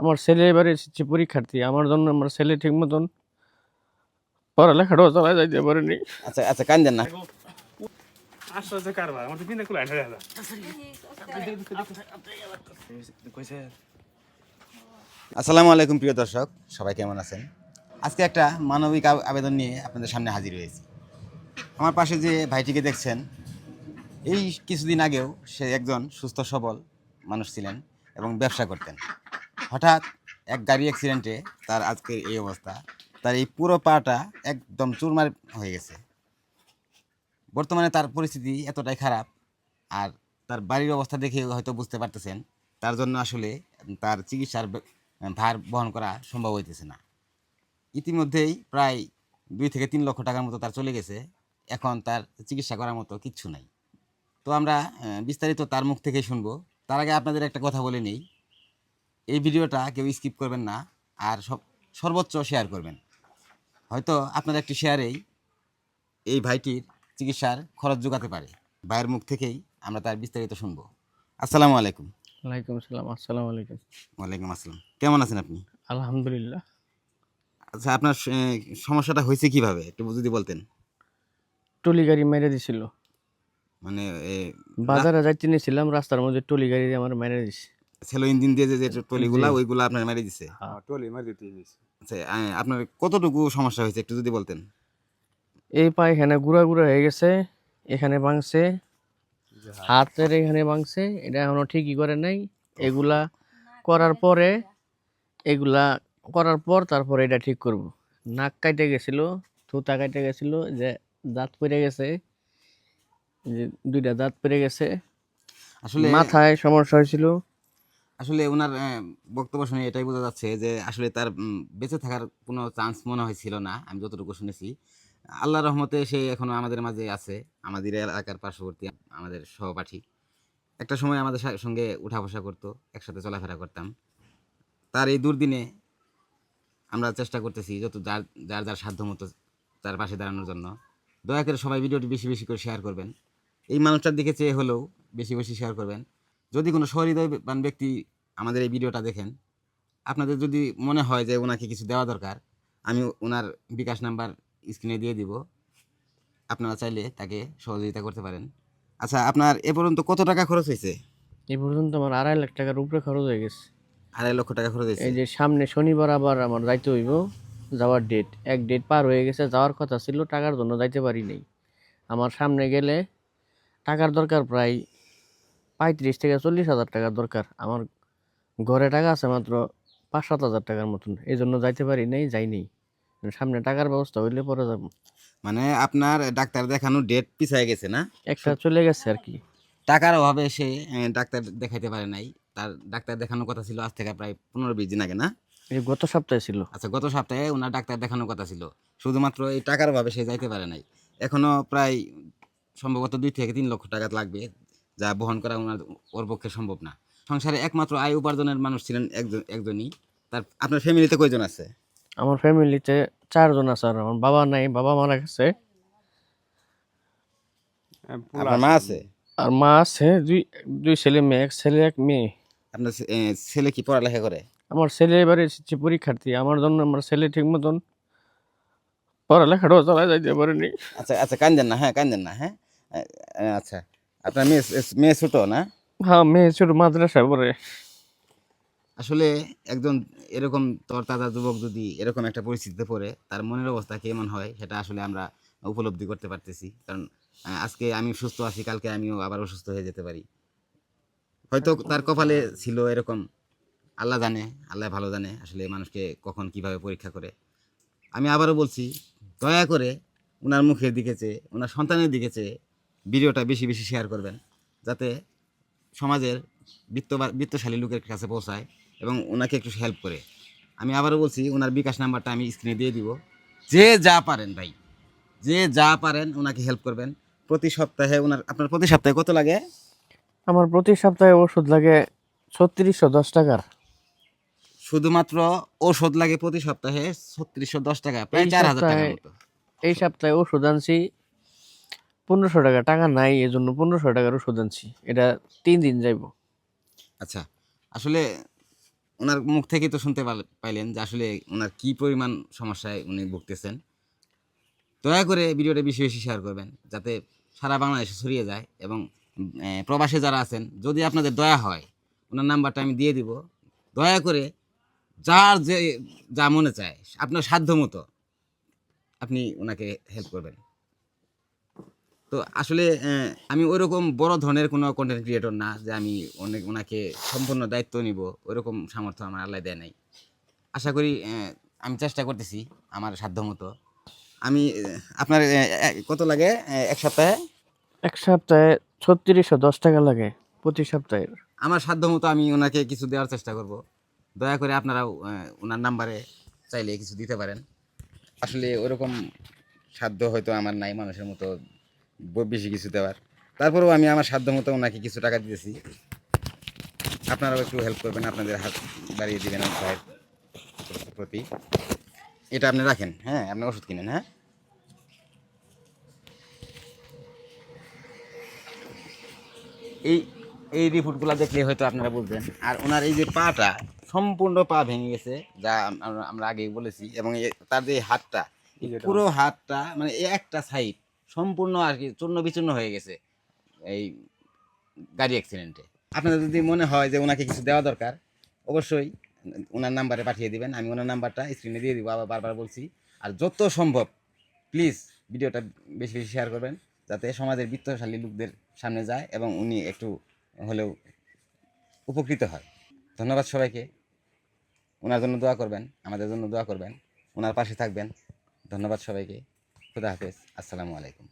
আমার ছেলে এবারে এসেছে পরীক্ষার্থী। আমার জন্য আমার ছেলে ঠিক মতন পড়ালেখাটাও চালায় যাইতে পারেনি আচ্ছা আচ্ছা কান্দেন না। আসসালামু আলাইকুম প্রিয় দর্শক। সবাই কেমন আছেন? আজকে একটা মানবিক আবেদন নিয়ে আপনাদের সামনে হাজির হয়েছি। আমার পাশে যে ভাইটিকে দেখছেন এই কিছুদিন আগেও সে একজন সুস্থ সবল মানুষ ছিলেন এবং ব্যবসা করতেন। হঠাৎ এক গাড়ি অ্যাক্সিডেন্টে তার আজকে এই অবস্থা। তার এই পুরো পাটা একদম চুরমার হয়ে গেছে। বর্তমানে তার পরিস্থিতি এতটাই খারাপ আর তার বাড়ির অবস্থা দেখে হয়তো বুঝতে পারতেছেন। তার জন্য আসলে তার চিকিৎসার ভার বহন করা সম্ভব হইতেছে না। ইতিমধ্যেই প্রায় দুই থেকে তিন লক্ষ টাকার মতো তার চলে গেছে। এখন তার চিকিৎসা করার মতো কিচ্ছু নাই। তো আমরা বিস্তারিত তার মুখ থেকেই শুনব। তার আগে আপনাদের একটা কথা বলে নেই। এই ভিডিওটা কেউ স্কিপ করবেন না আর সব সর্বোচ্চ শেয়ার করবেন। হয়তো আপনার একটি শেয়ারেই এই ভাইটির চিকিৎসার খরচ যোগাতে পারে। ভাইয়ের মুখ থেকেই আমরা তার বিস্তারিত শুনব। আসসালামু আলাইকুম। ওয়ালাইকুম আসসালাম আসসালামু আলাইকুম। ওয়ালাইকুম আসসালাম। কেমন আছেন আপনি? আলহামদুলিল্লাহ। আচ্ছা আপনার সমস্যাটা হয়েছে কীভাবে? একটু যদি বলতেন। টলি গাড়ি মেরে দিছিল। মানে বাজারে যাইতে নিয়েছিলাম রাস্তার মধ্যে টলি গাড়ি আমার মেরে দিছে। সেলো ইঞ্জিন দিয়ে যে টলিগুলা। ওইগুলা আপনার মেরে দিছে। টলি মারি দিতে আচ্ছা আপনার কতটুকু সমস্যা হয়েছে একটু যদি বলতেন? এই পা এখানে গুড়া গুড়া হয়ে গেছে এখানে ভাঙছে হাতের এখানে ভাঙছে এটা এখনও ঠিকই করে নাই। এগুলা করার পরে এগুলা করার পর তারপরে এটা ঠিক করব। নাক কাটে গেছিল থুতা কাটে গেছিল যে দাঁত পড়ে গেছে যে দুইটা দাঁত পড়ে গেছে। আসলে মাথায় সমস্যা হয়েছিল। আসলে ওনার বক্তব্য শুনে এটাই বোঝা যাচ্ছে যে আসলে তার বেঁচে থাকার কোনো চান্স মনে হয়েছিল না, আমি যতটুকু শুনেছি। আল্লাহ রহমতে সে এখনও আমাদের মাঝে আছে, আমাদের এলাকার পার্শ্ববর্তী, আমাদের সহপাঠী। একটা সময় আমাদের সঙ্গে উঠা বসা করতো, একসাথে চলাফেরা করতাম। তার এই দুর্দিনে আমরা চেষ্টা করতেছি যত যার যার যার সাধ্য মতো তার পাশে দাঁড়ানোর জন্য। দয়া করে সবাই ভিডিওটি বেশি বেশি করে শেয়ার করবেন। এই মানুষটার দিকে চেয়ে হলেও বেশি বেশি শেয়ার করবেন। যদি কোনো সহৃদয়বান ব্যক্তি আমাদের এই ভিডিওটা দেখেন আপনাদের যদি মনে হয় যে ওনাকে কিছু দেওয়া দরকার আমি ওনার বিকাশ নাম্বার স্ক্রিনে দিয়ে দিব। আপনারা চাইলে তাকে সহযোগিতা করতে পারেন। আচ্ছা আপনার এ পর্যন্ত কত টাকা খরচ হয়েছে? এই পর্যন্ত আমার আড়াই লাখ টাকার উপরে খরচ হয়ে গেছে। আড়াই লক্ষ টাকা খরচ হয়েছে? এই যে সামনে শনিবার আবার আমার যাইতে হইব যাওয়ার ডেট এক ডেট পার হয়ে গেছে যাওয়ার কথা ছিল টাকার জন্য যাইতে পারি নাই। আমার সামনে গেলে টাকার দরকার প্রায় পঁয়ত্রিশ থেকে চল্লিশ হাজার টাকার দরকার। আমার ঘরে টাকা আছে মাত্র পাঁচ সাত হাজার টাকার মতন। এই জন্য যাইতে পারি নাই যাইনি সামনে টাকার ব্যবস্থা হইলে পরে যাব। মানে আপনার ডাক্তার দেখানো ডেট পিছায় গেছে না? একটা চলে গেছে আর কি। টাকার অভাবে সে ডাক্তার দেখাইতে পারে নাই। তার ডাক্তার দেখানোর কথা ছিল আজ থেকে প্রায় পনেরো বিশ দিন আগে না? এই গত সপ্তাহে ছিল। আচ্ছা গত সপ্তাহে ওনার ডাক্তার দেখানোর কথা ছিল। শুধুমাত্র এই টাকার অভাবে সে যাইতে পারে নাই। এখনও প্রায় সম্ভবত দুই থেকে তিন লক্ষ টাকা লাগবে যা বহন করা ওনার ওর পক্ষে সম্ভব না। সংসারে একমাত্র আয় উপার্জনের মানুষ ছিলেন একজন একজনই। তার আপনার ফ্যামিলিতে কয়জন আছে? আমার ফ্যামিলিতে চারজন আছে আর আমার বাবা নাই বাবা মারা গেছে। আপনার মা আছে? আর মা আছে দুই দুই ছেলে মেয়ে এক ছেলে এক মেয়ে। আপনার ছেলে কি পড়ালেখা করে? আমার ছেলে এবারে এসেছে পরীক্ষার্থী আমার জন্য আমার ছেলে ঠিক মতন পড়ালেখাটাও চালায় যাইতে পারেনি। আচ্ছা আচ্ছা কান্দেন না হ্যাঁ কান্দেন না হ্যাঁ। আচ্ছা। আপনার মেয়ে মেয়ে ছোটো না? হ্যাঁ মেয়ে ছোট মাদ্রাসায় পড়ে। আসলে একজন এরকম তোর তরতাজা যুবক যদি এরকম একটা পরিস্থিতিতে পড়ে তার মনের অবস্থা কেমন হয় সেটা আসলে আমরা উপলব্ধি করতে পারতেছি। কারণ আজকে আমি সুস্থ আছি কালকে আমিও আবার অসুস্থ হয়ে যেতে পারি। হয়তো তার কপালে ছিল এরকম আল্লাহ জানে আল্লাহ ভালো জানে আসলে মানুষকে কখন কীভাবে পরীক্ষা করে। আমি আবারও বলছি দয়া করে ওনার মুখের দিকে চেয়ে ওনার সন্তানের দিকে চেয়ে ভিডিওটা বেশি বেশি শেয়ার করবেন যাতে সমাজের বৃত্ত বৃত্তশালী লোকের কাছে পৌঁছায় এবং ওনাকে একটু হেল্প করে। আমি আবারও বলছি ওনার বিকাশ নাম্বারটা আমি স্ক্রিনে দিয়ে দিব। যে যা পারেন ভাই যে যা পারেন ওনাকে হেল্প করবেন। প্রতি সপ্তাহে ওনার আপনার প্রতি সপ্তাহে কত লাগে? আমার প্রতি সপ্তাহে ওষুধ লাগে ছত্রিশশো দশ টাকার। শুধুমাত্র ওষুধ লাগে প্রতি সপ্তাহে ছত্রিশশো দশ টাকা প্রায় চার হাজার সপ্তাহে- এই সপ্তাহে ওষুধ আনছি পনেরোশো টাকা টাকা নাই এই জন্য পনেরোশো টাকার ওষুধ আনছি। এটা তিন দিন যাইব। আচ্ছা আসলে ওনার মুখ থেকে তো শুনতে পাইলেন যে আসলে ওনার কি পরিমাণ সমস্যায় উনি ভুগতেছেন। দয়া করে ভিডিওটা বেশি বেশি শেয়ার করবেন, যাতে সারা বাংলাদেশে ছড়িয়ে যায় এবং প্রবাসে যারা আছেন, যদি আপনাদের দয়া হয়, ওনার নাম্বারটা আমি দিয়ে দিব। দয়া করে যার যে, যা মনে চায়, আপনার সাধ্য মতো আপনি ওনাকে হেল্প করবেন। তো আসলে আমি ওইরকম বড় ধরনের কোনো কন্টেন্ট ক্রিয়েটর না যে আমি অনেক ওনাকে সম্পূর্ণ দায়িত্ব নিব। ওইরকম সামর্থ্য আমার আল্লাহ দেয় নাই। আশা করি আমি চেষ্টা করতেছি আমার সাধ্য মতো আমি আপনার কত লাগে এক সপ্তাহে? এক সপ্তাহে ছত্রিশশো দশ টাকা লাগে প্রতি সপ্তাহে। আমার সাধ্য মতো আমি ওনাকে কিছু দেওয়ার চেষ্টা করব। দয়া করে আপনারাও ওনার নাম্বারে চাইলে কিছু দিতে পারেন। আসলে ওরকম সাধ্য হয়তো আমার নাই মানুষের মতো বেশি কিছু দেওয়ার। তারপরেও আমি আমার সাধ্য মতো ওনাকে কিছু টাকা দিতেছি। আপনারাও একটু হেল্প করবেন আপনাদের হাত বাড়িয়ে দেবেন ভাইয়ের প্রতি। এটা আপনি রাখেন হ্যাঁ? আপনি ওষুধ কিনেন হ্যাঁ? এই এই রিপোর্টগুলো দেখলে হয়তো আপনারা বুঝবেন। আর ওনার এই যে পাটা সম্পূর্ণ পা ভেঙে গেছে যা আমরা- আগেই বলেছি এবং তার যে হাতটা পুরো হাতটা মানে একটা সাইড সম্পূর্ণ আর কি চূর্ণ বিচূর্ণ হয়ে গেছে এই গাড়ি অ্যাক্সিডেন্টে আপনাদের যদি মনে হয় যে ওনাকে কিছু দেওয়া দরকার, অবশ্যই ওনার নাম্বারে পাঠিয়ে দিবেন, আমি ওনার নাম্বারটা স্ক্রিনে দিয়ে দিব, আবার বারবার বলছি। আর যত সম্ভব প্লিজ ভিডিওটা বেশি বেশি শেয়ার করবেন, যাতে সমাজের বিত্তশালী লোকদের সামনে যায় এবং উনি একটু হলেও উপকৃত হয়। ধন্যবাদ সবাইকে। ওনার জন্য দোয়া করবেন, আমাদের জন্য দোয়া করবেন, ওনার পাশে থাকবেন। ধন্যবাদ সবাইকে। খুদা হাফেজ। আসসালামু আলাইকুম।